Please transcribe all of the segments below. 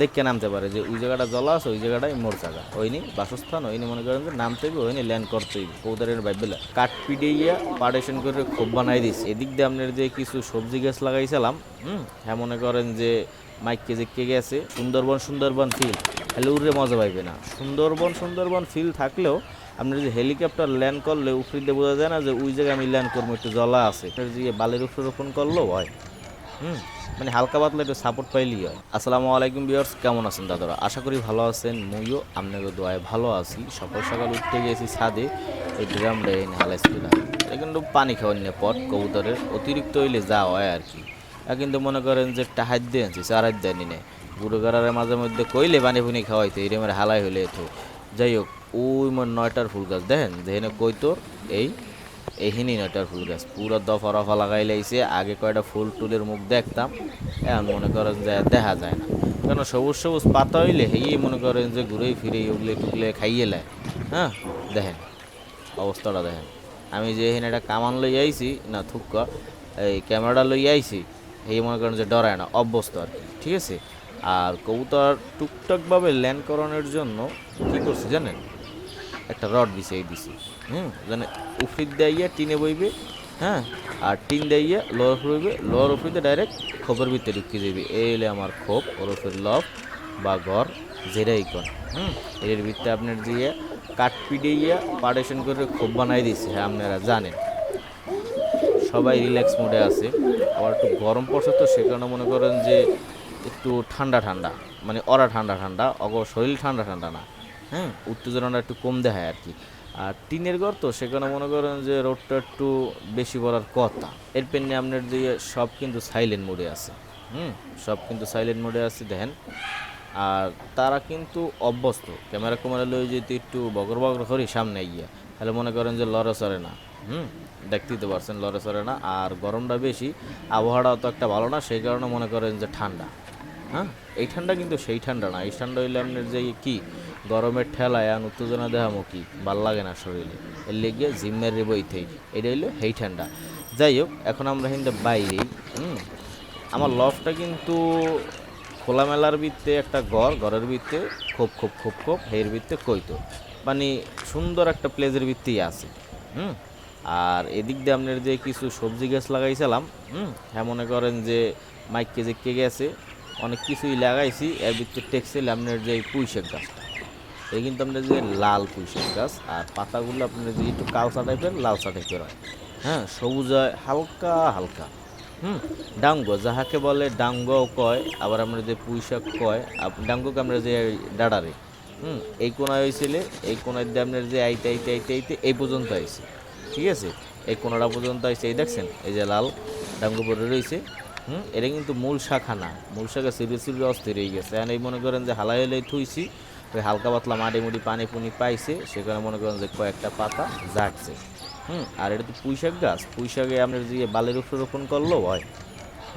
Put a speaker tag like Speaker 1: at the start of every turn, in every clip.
Speaker 1: দেখে নামতে পারে যে ওই জায়গাটা জলা আছে, ওই জায়গাটাই মোর জায়গা। ওইনি বাসস্থান, ওইনি মনে করেন যে নামতে হবে, ওইনি ল্যান্ড করতে হইবে কৌদারের বাইবেলা কাঠ পিটিয়ে পার্টিশন করে খুব বানাই দিস এদিক দিয়ে আপনার যে কিছু সবজি গাছ লাগাইছিলাম, হুম হ্যাঁ মনে করেন যে মাইক কেজে কে গেছে সুন্দরবন সুন্দরবন ফিল হলে উড়ে মজা পাইবে না। সুন্দরবন সুন্দরবন ফিল থাকলেও আপনার যে হেলিকপ্টার ল্যান্ড করলে উফরিতে বোঝা যায় না যে ওই জায়গায় আমি ল্যান্ড করব, একটু জলা আছে। যে বালির উপরে রোপণ করলেও হয়। হুম মানে হালকা পাতলা একটু সাপোর্ট পাইলেই হয়। আসসালামু আলাইকুম বিয়ার্স কেমন আছেন দাদারা? আশা করি ভালো আছেন, মুইও আপনাকে দোয়ায় ভালো আছি। সকাল সকাল উঠতে গেছি ছাদে, এই ড্রাম রেন হালাইছিল এটা কিন্তু পানি খাওয়ার নিয়ে পট কবুতরের অতিরিক্ত হইলে যা হয় আর কি। কিন্তু মনে করেন যে হাত দিয়ে আনছি দেয়নি নে। বুড়ো গাড়ারের মাঝে মধ্যে কইলে পানি ফুনি খাওয়াইতে, এই রেমের হালাই হইলে তো যাই হোক, ওই মোর নয়টার ফুল গাছ, দেখেন, যেখানে কইতোর এই এইখানেই নয়টার ফুল গাছ। পুরো দফা রফা লাগাই লাইছে, আগে কয়টা ফুল টুলের মুখ দেখতাম, এখন মনে করেন যে দেখা যায় না। কেন সবুজ সবুজ পাতা হইলে হেই মনে করেন যে ঘুরে ফিরে উগলে টুকলে খাইয়ে লেয়। হ্যাঁ দেখেন, অবস্থাটা দেখেন। আমি যে এখানে একটা কামান লই আইছি, না থুক্কা, এই ক্যামেরাটা লই আইছি এই মনে করেন যে ডরায় না, অভ্যস্ত আর কি, ঠিক আছে? আর কবুতর টুকটাকভাবে ল্যান্ড করানোর জন্য কী করছি জানেন? একটা রড বিছিয়ে দিছি। হুম? মানে উফরিত দেইয়া টিনে বইবে হ্যাঁ? আর টিন দেইয়া লোয়ার ফুরইবে লোয়ার উফরিতে ডাইরেক্ট খোপের ভিতরে ঢুকিয়ে দেবে। এই হলে আমার খোপ, ওরফের লফ বা ঘর যেটাই কর হুম? এর ভিতরে আপনার দিয়ে কাঠ পিডিয়া পার্টিশন করে খোপ বানাই দিছে হ্যাঁ আপনারা জানেন। সবাই রিল্যাক্স মোডে আছে। আবার একটু গরম পড়ছে তো, সে কারণে মনে করেন যে একটু ঠান্ডা ঠান্ডা মানে অরা ঠান্ডা ঠান্ডা, অগ শরীর ঠান্ডা ঠান্ডা না। হ্যাঁ উত্তেজনাটা একটু কম দেখায় আর কি। আর টিনের ঘর তো সেখানে মনে করেন যে রোডটা একটু বেশি বলার কথা। এর পেনে আপনার দিয়ে সব কিন্তু সাইলেন্ট মোডে আছে। হুম, সব কিন্তু সাইলেন্ট মোডে আছে, দেখেন। আর তারা কিন্তু অভ্যস্ত। ক্যামেরা ক্যামেরা লয়ে যেতে একটু বগর বগর করি সামনে গিয়া তাহলে মনে করেন যে লড়ে সরে না। হুম, দেখতেই তো পারছেন, লড়ে সরে না। আর গরমটা বেশি আবহাওয়াটা অত একটা ভালো না, সেই কারণে মনে করেন যে ঠান্ডা। হ্যাঁ? এই ঠান্ডা কিন্তু সেই ঠান্ডা না। এই ঠান্ডা হইলে আপনার যে কি? গরমের ঠেলায় আর উত্তেজনা দেখামো কি ভালো লাগে না শরীরে। এর লেগে জিম্মের বইতেই এটা হইল সেই ঠান্ডা। যাই হোক, এখন আমরা কিন্তু বাইরেই হুম? আমার লফটা কিন্তু খোলামেলার ভিত্তে একটা ঘর, ঘরের ভিত্তে খোপ খোপ খোপ খোপ, হের ভিত্তে কইতো মানে সুন্দর একটা প্লেসের ভিত্তেই আছে। হুম? আর এদিক দিয়ে আপনার যে কিছু সবজি গাছ লাগাইছিলাম, হুম? হ্যাঁ মনে করেন যে মাইক কেজে কে গেছে অনেক কিছুই লাগাইছি, এর ভিতরে টেক্সটাইল আপনার যে পুঁই শাক গাছটা, এই কিন্তু আপনার যে লাল পুঁই শাক গাছ, আর পাতাগুলো আপনার যে একটু কালসা টাইপের লালসা টাইপের হয়। হ্যাঁ সবুজ হয়, হালকা হালকা। হুম, ডাঙ্গ, যাহাকে বলে ডাঙ্গও কয়, আবার আমরা যে পুঁই শাক কয় ডাঙ্গকে আমরা যে ডাডারে হুম, এই কোনায় হয়েছিলে এই কোনায় দিয়ে আপনার যে আইতে আইতে আইতে আইতে, এই পর্যন্ত আইছে। ঠিক আছে? এই কোনাটা পর্যন্ত আইছে, এই দেখছেন? এই যে লাল ডাঙ্গ পরে রয়েছে। হুম, এটা কিন্তু মূল শাখা না মূল শাখা সিরিয়ে সিরিয়ে অস্থির হয়ে গেছে। এখন এই মনে করেন যে হালাই হালাই থুইছি, ওই হালকা পাতলা মাটি মুটি পানি পুনি পাইছে, সেখানে মনে করেন যে কয়েকটা পাতা জাগছে। হুম, আর এটা তো পুঁইশাক গাছ। পুঁইশাকে আপনার যে বালির উপরে রোপণ করলেও হয়।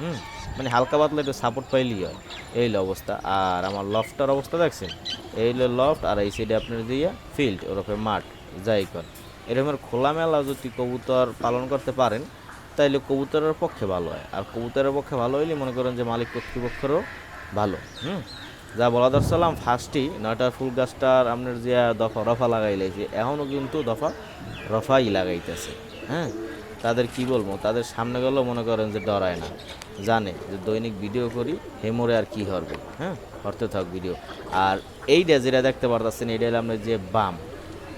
Speaker 1: হুম মানে হালকা পাতলা একটু সাপোর্ট পাইলেই হয়। এই অবস্থা। আর আমার লফটার অবস্থা দেখছেন? এই হলো লফট আর এই সাইডে আপনার দিয়ে ফিল্ড ওরফে মাঠ যাই কর এরকমের খোলামেলা যদি কবুতর পালন করতে পারেন তাইলে কবুতরের পক্ষে ভালো হয়। আর কবুতরের পক্ষে ভালো হইলে মনে করেন যে মালিক কর্তৃপক্ষেরও ভালো। হুম? যা বলা দরসালাম ফার্স্টই নয়টা ফুল গাছটার আপনার যে দফা রফা লাগাই লাইছে এখনও কিন্তু দফা রফাই লাগাইতেছে। হ্যাঁ? তাদের কি বলব? তাদের সামনে গেলেও মনে করেন যে ডরায় না। জানে যে দৈনিক ভিডিও করি হেমরে আর কি হবে হ্যাঁ? করতে থাক ভিডিও। আর এইটা যেটা দেখতে পারতেছেন এইটা হলো আপনার যে বাম।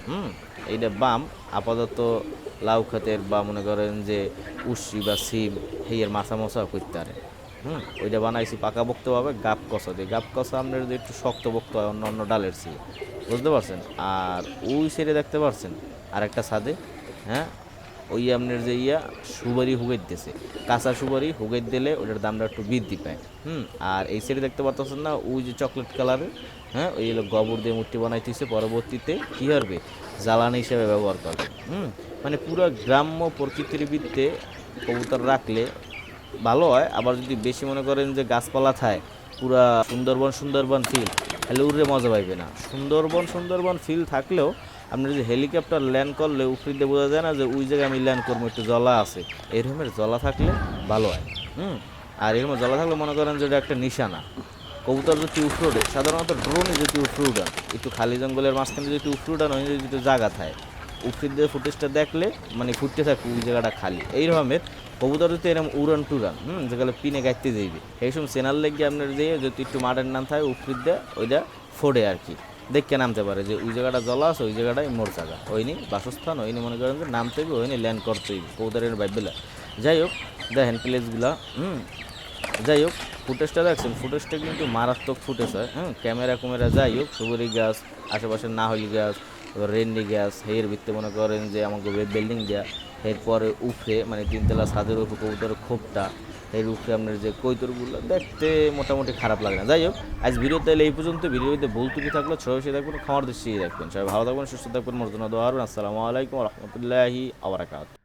Speaker 1: হুম? এইটা বাম আপাতত লাউ খাতের বা মনে করেন যে উশি বা সিম হেয়ের মাছা মশা করতে পারে হুম? ওইটা বানাইছি পাকা বক্ত পাবে গাপ কষা দিয়ে। গাপ কষা আপনার যে একটু শক্ত বক্ত হয়, অন্য অন্য ডালের চেয়ে বুঝতে পারছেন? আর ওই সাইডে দেখতে পারছেন? আর একটা ছাদে হ্যাঁ? ওই আপনার যে ইয়া সুবারি হুগের দিতেছে কাঁচা সুবারি হুগের দিলে ওটার দামটা একটু বৃদ্ধি পায়। হুম? আর এই সাইডে দেখতে পাচ্ছেন না, ওই যে চকলেট কালারের হ্যাঁ? ওই গোবর দিয়ে মূর্তি বানাইতেছে। পরবর্তীতে কী হবে? জ্বালানি হিসেবে ব্যবহার করবে হুম? মানে পুরো গ্রাম্য প্রকৃতির ভিত্তে কবুতর রাখলে ভালো হয়। আবার যদি বেশি মনে করেন যে গাছপালা থায়, পুরা সুন্দরবন সুন্দরবন ফিল তাহলে উড়ে মজা পাইবে না। সুন্দরবন সুন্দরবন ফিল থাকলেও আপনি যদি হেলিকপ্টার ল্যান্ড করলে উফরিতে বোঝা যায় না যে ওই জায়গায় আমি ল্যান্ড করব, একটু জলা আছে। এরকমের জলা থাকলে ভালো হয়। হুম? আর এরকম জলা থাকলে মনে করেন যে এটা একটা নিশানা। কবুতর যদি উফরে ওঠে, সাধারণত ড্রোনে যদি উফরে উঠান একটু খালি জঙ্গলের মাঝখানে যদি উফরে উঠান ওই যদি জায়গা থাকে। উফরি দিয়ে ফুটেজটা দেখলে মানে ফুটতে থাকে ওই জায়গাটা খালি। এই রকমের কবুতর যদি এরকম উড়ান টুরান, হুম যেগুলো পিনে গাইতে যাইবে। এই সময় সেনার লেগে আপনার দিয়ে যদি একটু মাঠের নাম থাকে, উফরি দিয়ে ওইটা ফোড়ে আর কি। দেখে নামতে পারে যে, ওই জায়গাটা জলা আছে, ওই জায়গাটাই মোর জায়গা। ওইনি বাসস্থান ওই ওইনি মনে করেন যে, নামতে হবে, ওইনি ল্যান্ড করতে হইবে কবুতরের বাইবেলা যাই হোক, দেখেন প্লেসগুলা হুম যাই হোক ফুটেজটা দেখছেন? ফুটেজটা কিন্তু মারাত্মক ফুটেজ হয় হ্যাঁ? ক্যামেরা কুমেরা যাই হোক সুবরি গাছ আশেপাশে নাহলি গাছ রেন্ডি গাছ এর ভিত্তে মনে করেন যে আমাকে বিল্ডিং দেওয়া এরপরে উফরে মানে তিনতলা ছাদের উপর কবুতরের খোপটা, এর উপরে আপনার যে কৈতরগুলো, দেখতে মোটামুটি খারাপ লাগে না। যাই হোক, আজ ভিডিও তাহলে এই পর্যন্ত। ভিডিওতে ভুল ত্রুটি থাকলে ছয় সে থাকবেন খাওয়ার দৃষ্টি রাখবেন সবাই ভালো থাকবেন, সুস্থ থাকবেন মর্যাদা দোয়ার আসসালামু আলাইকুম রহমতুল্লাহি আবরাকাত